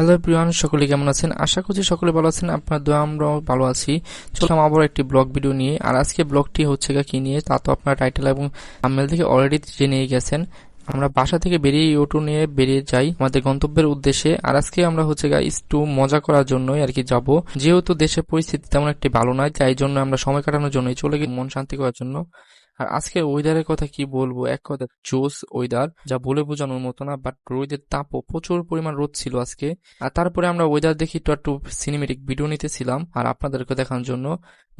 Hello Priyan সকলে কেমন আছেন? আশা করছি সকলে ভালো আছেন, আপনার দোয়া আমরাও ভালো আছি। চললাম আবার একটি ব্লগ ভিডিও নিয়ে। আর আজকে ব্লগটি হচ্ছে কি নিয়ে, তা তো আপনার টাইটেল এবং থাম্বনেল থেকে অলরেডি জেনেই গেছেন। আমরা বাসা থেকে বেরিয়ে অটো নিয়ে বেরিয়ে যাই আমাদের গন্তব্যের উদ্দেশ্যে। আর আজকে আমরা হচ্ছে একটু মজা করার জন্যই আর কি যাব। যেহেতু দেশের পরিস্থিতি তেমন একটি ভালো নয়, তাই জন্য আমরা সময় কাটানোর জন্যই চলে গেছি মন শান্তি করার জন্য। আর আজকের ওয়েদারের কথা কি বলব? এক কথা জোস ওয়েদার যা বলে বোঝানোর মতো না বাট রোদের তাপও প্রচুর পরিমাণ রোদ ছিল আজকে। আর তারপরে আমরা ওয়েদার দেখি একটু একটু সিনেমেটিক ভিডিও নিতেছিলাম, আর আপনাদেরকে দেখানোর জন্য।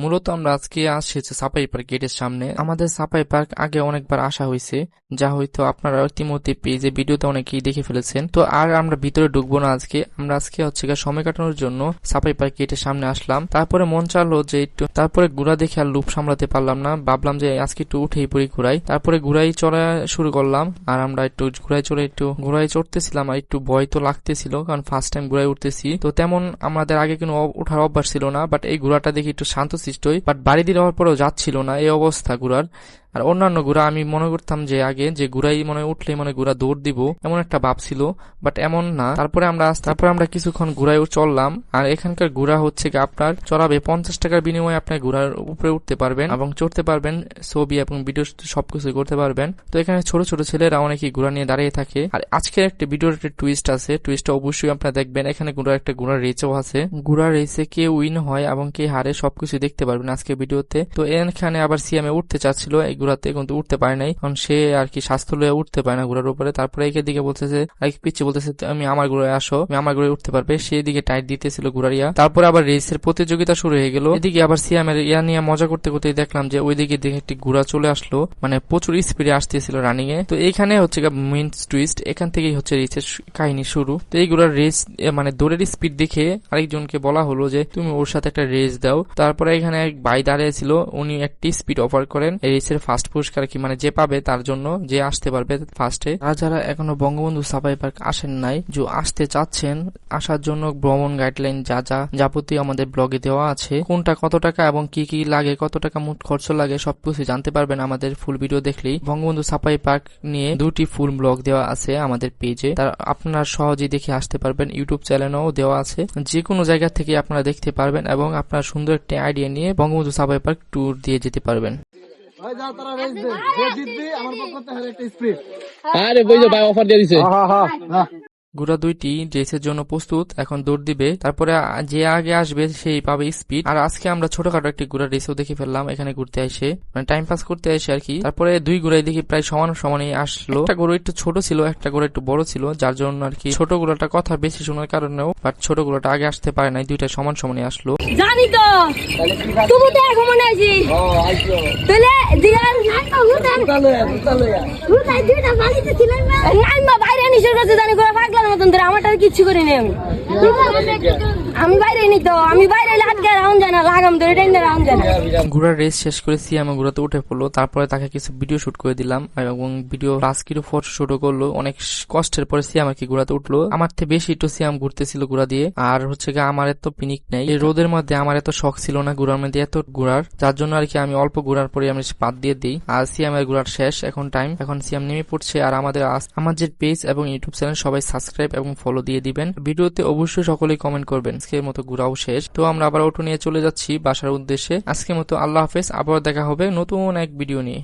মূলত আমরা আজকে আসছি সাপাই পার্ক গেটের সামনে। আমাদের সাপাই পার্ক আগে অনেকবার আসা হয়েছে, যা হয়তো আপনারা ইতিমধ্যে পেজে ভিডিওতে অনেকেই দেখে ফেলেছেন। তো আর আমরা ভিতরে ঢুকবো না আজকে, আমরা আজকে হচ্ছে সময় কাটানোর জন্য সাপাই পার্ক গেটের সামনে আসলাম। তারপরে মন চাইলো যে একটু, তারপরে ঘোড়া দেখে আর লুপ সামলাতে পারলাম না। ভাবলাম যে আজকে একটু উঠেই পড়ি ঘুরাই। তারপরে ঘুরাই চড়া শুরু করলাম। আর আমরা একটু ঘোড়ায় চড়ে একটু ঘোড়ায় চড়তেছিলাম। আর একটু ভয় তো লাগতেছিল, কারণ ফার্স্ট টাইম ঘোড়ায় উঠতেছি। তো তেমন আমাদের আগে কোনো ওঠার অভ্যাস ছিল না বাট এই ঘোড়াটা দেখি একটু শান্ত শান্তশিষ্টই। বাট বাড়ি দিয়ে যাওয়ার পরেও যাচ্ছিল না এই অবস্থা ঘোড়ার আর অন্যান্য ঘোড়া আমি মনে করতাম যে আগে যে ঘোড়াই মনে উঠলে মনে ঘোড়া দৌড় দিব, এমন একটা ভাব ছিল বাট এমন না। তারপরে আমরা তারপরে আমরা কিছুক্ষণ ঘোড়ায় চললাম, আর এখানকার ঘোড়া হচ্ছে আপনার চড়াবে পঞ্চাশ টাকার বিনিময়ে আপনি ঘোড়ার উপরে উঠতে পারবেন এবং চড়তে পারবেন, ছবি এবং ভিডিও সবকিছু করতে পারবেন। তো এখানে ছোট ছোট ছেলেরা অনেকেই ঘোড়া নিয়ে দাঁড়িয়ে থাকে। আর আজকের একটা ভিডিওর একটা টুইস্ট আছে টুইস্টটা অবশ্যই আপনারা দেখবেন, এখানে ঘোড়ার একটা ঘোড়ার রেচও আছে। ঘোড়ার রেসে কে উইন হয় এবং কে হারে সবকিছু দেখতে পারবেন আজকে ভিডিওতে। তো এখানে আবার সিএমএ উঠতে চাচ্ছিল ঘোড়াতে কিন্তু উঠতে পারে নাই। কারণ সে আর কি স্বাস্থ্য লয়ে উঠতে পারে না ঘোড়ার উপরে। তারপরে একে দিকে বলতেছে আরেক পিচ্ছে বলতেছে আমি আমার ঘোড়ায় আসো আমি আমার ঘোড়ায় উঠতে পারবে। সেই দিকে টাইট দিতেছিল ঘোড়ারিয়া। তারপরে আবার রেসের প্রতিযোগিতা শুরু হয়ে গেল। এদিকে আবার সিএমের ইয়া নিয়ে মজা করতে করতে দেখলাম যে ওইদিকে দেখে একটি ঘোড়া চলে আসলো। মানে প্রচুর স্পিডে আসতেছিল রানিং এ। তো এখানে হচ্ছে মেন টুইস্ট এখান থেকেই হচ্ছে রেসের কাহিনী শুরু। তো এই ঘোড়ার রেস মানে দৌড়ের স্পিড দেখে আরেকজনকে বলা হলো যে, তুমি ওর সাথে একটা রেস দাও। তারপরে এখানে এক ভাই দাঁড়িয়েছিল উনি একটি স্পিড অফার করেন। রেসের ফার্স্ট পুরস্কার কি মানে যে পাবে তার জন্য যে আসতে পারবে ফার্স্টে আর যারা এখনও বঙ্গবন্ধু সাফাই পার্ক আসেন নাই, যে আসতে চাচ্ছেন, আসার জন্য ভ্রমণ গাইডলাইন যা যা যাবতীয় আমাদের ব্লগে দেওয়া আছে, কোনটা কত টাকা এবং কি কি লাগে, কত টাকা মোট খরচ লাগে সবকিছু জানতে পারবেন আমাদের ফুল ভিডিও দেখলেই। বঙ্গবন্ধু সাফাই পার্ক নিয়ে দুটি ফুল ব্লগ দেওয়া আছে আমাদের পেজে তার আপনারা সহজেই দেখে আসতে পারবেন ইউটিউব চ্যানেলেও দেওয়া আছে। যে কোনো জায়গা থেকে আপনারা দেখতে পারবেন এবং আপনারা সুন্দর একটি আইডিয়া নিয়ে বঙ্গবন্ধু সাফাই পার্ক ট্যুর দিয়ে যেতে পারবেন। ভাই যা তারা রেস দে যে জিতবি আমার পক্ষ থেকে একটা স্প্রে আরে বুঝলো ভাই অফার দিয়ে দিছে। হ্যাঁ হ্যাঁ হ্যাঁ। ঘোড়া দুইটি রেসের জন্য প্রস্তুত এখন দৌড় দিবে। তারপরে যে আগে আসবে সেই পাবে স্পিড আর আজকে আমরা ছোটখাটো একটি ঘোড়া রেসও দেখে ফেললাম এখানে ঘুরতে এসে। মানে টাইম পাস করতে এসে আর কি। তারপরে দুই ঘোড়াই দেখি প্রায় সমান সমানই আসলো। একটা ঘোড়া একটু ছোট ছিল একটা ঘোড়া একটু বড় ছিল যার জন্য আর কি ছোট ঘোড়াটা কথা বেশি শোনার কারণেও বাট ছোট ঘোড়াটা আগে আসতে পারে নাই দুইটা সমান সমানই আসলো। জানি তো! তবু তো এখন মনে আছি তাহলে দিগার আমি বাইরে নিচের কাছে জানি করে পাগলার মতন ধরে আমারটা কিচ্ছু করিনি আমি। আমি বাইরে নি তো আমি বাইরে হাত গেলে রাউন যায় না লাগাম ধরে টেন রাউন যায় না। ঘোড়ার রেস শেষ করে সিয়াম ঘোড়াতে উঠে পড়ল, তারপরে তাকে কিছু ভিডিও শুট করে দিলাম, এবং ভিডিও কিছু ফটো শুটও করল, অনেক কষ্টের পরে সিয়াম আর কি ঘোড়াতে উঠল। আমার থেকে বেশি একটু সিয়াম ঘুরতেছিল ঘোড়া দিয়ে, আর হচ্ছে গিয়ে আমার এত পিনিক নেই। এই রোদের মধ্যে আমার এত শখ ছিল না ঘোড়ার মধ্যে এত ঘোড়ার, যার জন্য আর কি আমি অল্প ঘোড়ার পরে আমি বাদ দিয়ে দিই। আর সিয়ামের ঘোড়ার শেষ, এখন টাইম এখন সিয়াম নেমে পড়ছে, আর আমাদের আমাদের পেজ এবং ইউটিউব চ্যানেল সবাই সাবস্ক্রাইব এবং ফলো দিয়ে দিবেন। ভিডিওতে অবশ্যই সকলেই কমেন্ট করবেন, আজকের মতো ঘোরাও শেষ। তো আমরা আবার নিয়ে চলে যাচ্ছি বাসার উদ্দেশ্যে। আজকের মতো আল্লাহ হাফেজ আবার দেখা হবে নতুন এক ভিডিও নিয়ে।